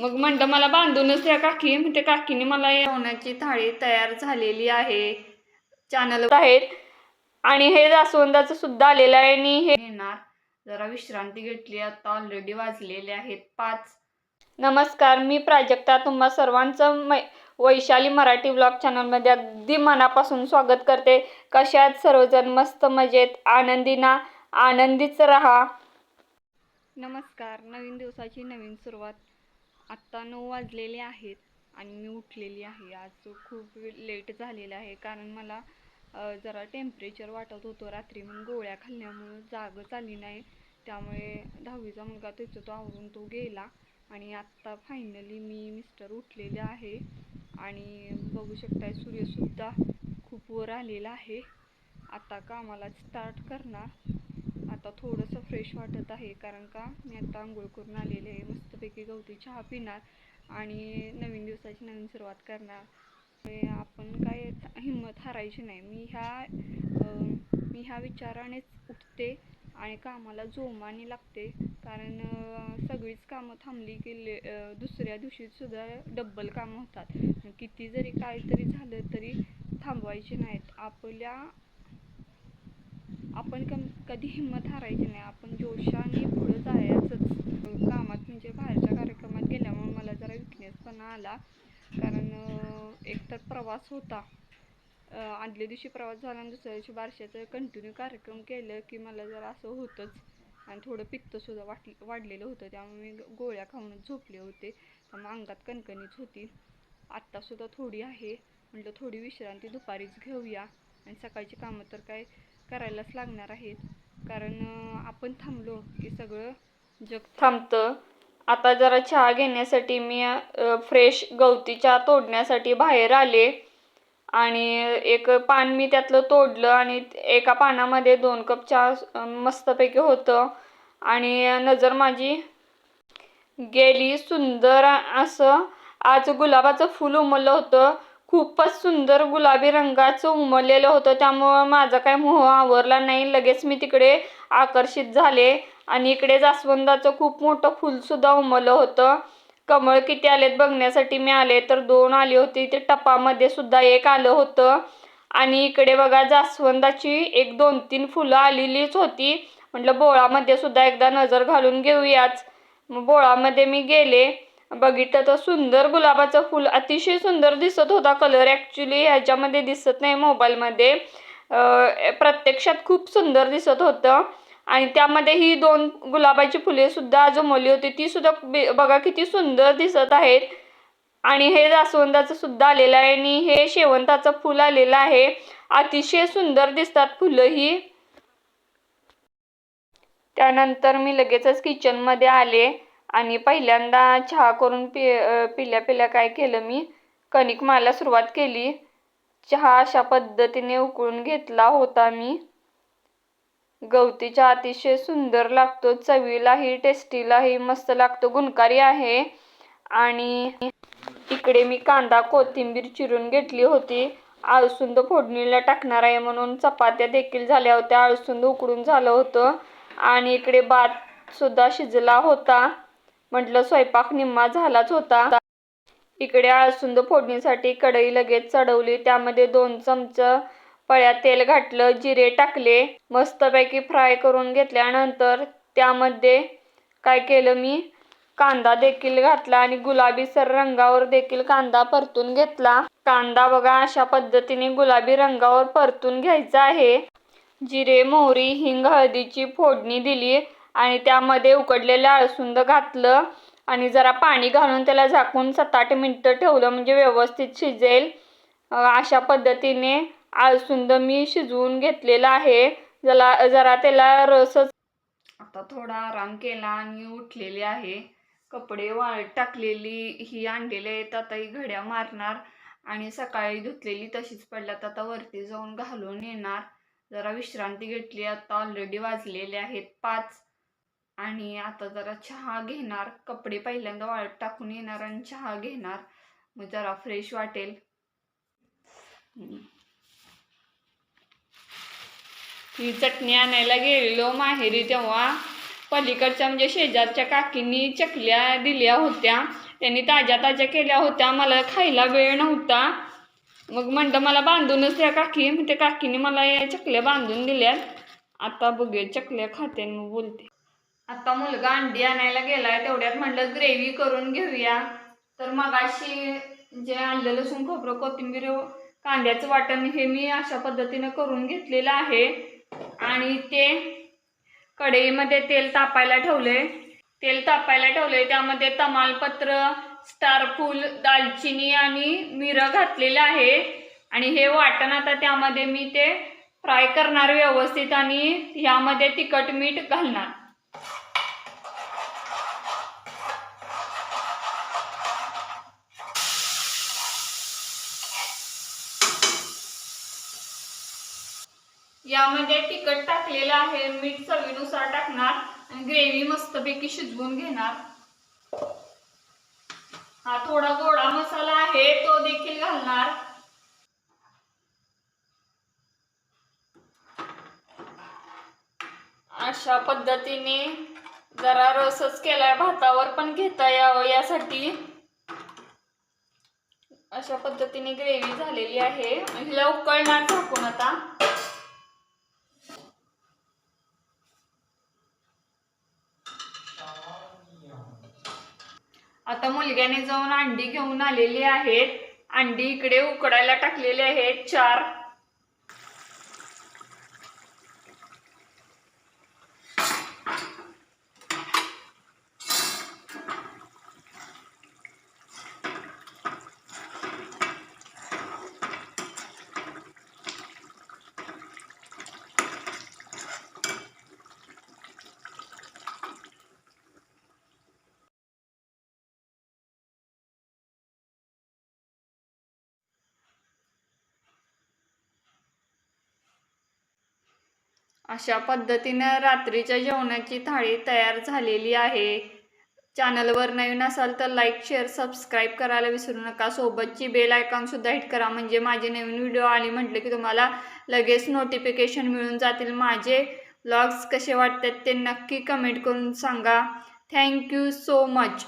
मग म्हणतं मला बांधूनच द्या काकी. म्हणते काकीने मला जेवणाची थाळी तयार झालेली आहे. चॅनल आहेत. आणि हे जास्वंदाचं सुद्धा आलेलं आहे आणि हे येणार. जरा विश्रांती घेतली आता ऑलरेडी वाजलेले आहेत पाच. नमस्कार मी प्राजक्ता तुम्हा सर्वांचं मै वैशाली मराठी ब्लॉग चॅनलमध्ये अगदी मनापासून स्वागत करते. कशात सर्वजण? मस्त मजेत आनंदी ना? आनंदीच राहा. नमस्कार नवीन दिवसाची नवीन सुरुवात. आत्ता नऊ वाजलेले आहेत आणि मी उठलेली आहे. आज खूप लेट झालेलं आहे. कारण मला जरा टेम्परेचर वाटत होतं रात्री. मग गोळ्या खाल्ल्यामुळं जागच आली नाही. त्यामुळे दहावीचा मुलगा त्याचा तो आवरून तो गेला. आणि आत्ता फायनली मी मिस्टर उठलेले आहे. आणि बघू शकताय सूर्यसुद्धा खूप वर आलेला आहे. आता कामाला स्टार्ट करणार. आता थोडंसं फ्रेश वाटत आहे कारण का मी आता आंघोळ करून आलेले आहे. मस्तपैकी गवती चहा पिणार आणि नवीन दिवसाची नवीन सुरुवात करणार. आपण काय हिंमत हारायची नाही. मी ह्या मी ह्या विचारानेच उठते आणि कामाला जोमाने लागते. कारण सगळीच कामं थांबली की दुसऱ्या दिवशीसुद्धा डब्बल कामं होतात. किती जरी काहीतरी झालं तरी थांबवायचे नाहीत. आपल्या आपण कम कधी हिंमत हारायची नाही. आपण जोशाने पुढं जायचंच. कामात म्हणजे बाहेरच्या कार्यक्रमात गेल्यामुळे मला जरा विकनेसपणा आला. कारण एक एकतर प्रवास होता. आदल्या दिवशी प्रवास झाला आणि दुसऱ्या दिवशी बारशाचं कंटिन्यू कार्यक्रम केलं की मला जरा असं होतंच. आणि थोडं पित्तसुद्धा वाट वाढलेलं होतं. त्यामुळे मी गोळ्या खाऊनच झोपले होते. त्यामुळे अंगात कणकणीच होती. आत्तासुद्धा थोडी आहे. म्हटलं थोडी विश्रांती दुपारीच घेऊया. आणि सकाळची कामं तर काय करायलाच लागणार आहेत. कारण आपण थांबलो की सगळं जग थांबतं. आता जरा चहा घेण्यासाठी मी फ्रेश गवती चहा तोडण्यासाठी बाहेर आले. आणि एक पान मी त्यातलं तोडलं आणि एका पानामध्ये दोन कप चहा मस्तपैकी होतं. आणि नजर माझी गेली सुंदर असं. आज गुलाबाचं फुल उमललं होतं. खूपच सुंदर गुलाबी रंगाचं उमललेलं होतं. त्यामुळं माझा काय मोह आवरला नाही. लगेच मी तिकडे आकर्षित झाले आणि इकडे जास्वंदाचं खूप मोठं फुलसुद्धा उमललं होतं. कमळ किती आलेत बघण्यासाठी मी आले तर दोन आली होती. ते टपामध्ये सुद्धा एक आलं होतं. आणि इकडे बघा जास्वंदाची एक दोन तीन फुलं आलेलीच होती. म्हटलं बोळामध्ये सुद्धा एकदा नजर घालून घेऊयाच. मग बोळामध्ये मी गेले. बघितलं तर सुंदर गुलाबाचं फुल. अतिशय सुंदर दिसत होता कलर ॲक्च्युली ह्याच्यामध्ये दिसत नाही मोबाईलमध्ये. प्रत्यक्षात खूप सुंदर दिसत होतं. आणि त्यामध्ये ही दोन गुलाबाची फुले सुद्धा जमवली होती. ती सुद्धा बे- बघा किती सुंदर दिसत आहेत. आणि हे जास्वंदाचं सुद्धा आलेलं आहे आणि हे शेवंताचं फुल आलेलं आहे. अतिशय सुंदर दिसतात फुलं ही त्यानंतर मी लगेचच किचनमध्ये आले. आणि पहिल्यांदा चहा करून पि पिल्या पिल्या काय केलं मी? कणिक मायला सुरुवात केली. चहा अशा पद्धतीने उकळून घेतला होता मी. गवती चहा अतिशय सुंदर लागतो चवीलाही टेस्टीलाही मस्त लागतो गुणकारी आहे. आणि इकडे मी कांदा कोथिंबीर चिरून घेतली होती. आळसुंद फोडणीला टाकणार आहे म्हणून चपात्या देखील झाल्या होत्या. आळसुंद उकडून झालं होतं. आणि इकडे भात सुद्धा शिजला होता. म्हटलं स्वयंपाक निम्मा झालाच होता. इकडे आळसुंद फोडणीसाठी कढई लगेच चढवली. त्यामध्ये दोन चमच पळ्या तेल घातलं जिरे टाकले मस्तपैकी फ्राय करून घेतल्यानंतर त्यामध्ये काय केलं मी? कांदा देखील घातला आणि गुलाबी सर रंगावर देखील कांदा परतून घेतला. कांदा बघा अशा पद्धतीने गुलाबी रंगावर परतून घ्यायचा आहे. जिरे मोहरी हिंग हळदीची फोडणी दिली. आणि त्यामध्ये उकडलेलं आळसुंद घातलं आणि जरा पाणी घालून त्याला झाकून सात आठ मिनटं ठेवलं म्हणजे व्यवस्थित शिजेल. अशा पद्धतीने आळसुंद मी शिजवून घेतलेला आहे. जरा जरा त्याला रसच आता थोडा आराम केला आणि उठलेले आहे. कपडे वाळत टाकलेली ही आणलेली आहेत आता ही घड्या मारणार आणि सकाळी धुतलेली तशीच पडल्यात. आता वरती जाऊन घालून येणार. जरा विश्रांती घेतली आता ऑलरेडी वाजलेले आहेत पाच. आणि आता जरा चहा घेणार. कपडे पहिल्यांदा वाळत टाकून येणार आणि चहा घेणार. मग जरा फ्रेश वाटेल. ही चटणी आणायला गेलेलो माहेरी तेव्हा. पलीकडच्या म्हणजे शेजारच्या काकींनी चकल्या दिल्या होत्या. त्यांनी ताज्या ताज्या केल्या होत्या. मला खायला वेळ नव्हता. मग म्हणलं मला बांधूनच द्या काकी. मग त्या काकीने मला या चकल्या बांधून दिल्यात. आता बघूया चकल्या खाते. मग बोलते. आता मुलगा अंडी आणायला गेलाय तेवढ्यात म्हणलं ग्रेव्ही करून घेऊया. तर मगाशी जे आलं लसूण खोबरं कोथिंबीर कांद्याचं वाटण हे मी अशा पद्धतीनं करून घेतलेलं आहे. आणि ते कढईमध्ये तेल तापायला ठेवले तेल तापायला ठेवले त्यामध्ये तमालपत्र स्टारफूल दालचिनी आणि मिरं घातलेलं आहे. आणि हे वाटण आता त्यामध्ये मी ते फ्राय करणार व्यवस्थित आणि ह्यामध्ये तिखट मीठ घालणार. यामध्ये तिखट टाकलेलं आहे मीठ चवीनुसार टाकणार आणि ग्रेव्ही मस्तपैकी शिजवून घेणार. हा थोडा गोडा मसाला आहे तो देखील घालणार. अशा पद्धतीने जरा रसच केलाय भातावर पण घेता यावं यासाठी. अशा पद्धतीने ग्रेव्ही झालेली आहे. हिला उकळणार झाकून आता. आता मुलग्याने जाऊन अंडी घेऊन आलेली आहेत. अंडी इकडे उकडायला टाकलेले आहेत. चार अशा पद्धतीनं रात्रीच्या जेवणाची थाळी तयार झालेली आहे. चॅनलवर नवीन असाल तर लाईक शेअर सबस्क्राईब करायला विसरू नका. सोबतची बेल आयकॉनसुद्धा हिट करा. म्हणजे माझे नवीन व्हिडिओ आले म्हटलं की तुम्हाला लगेच नोटिफिकेशन मिळून जातील. माझे ब्लॉग्स कसे वाटतात ते नक्की कमेंट करून सांगा. Thank you so much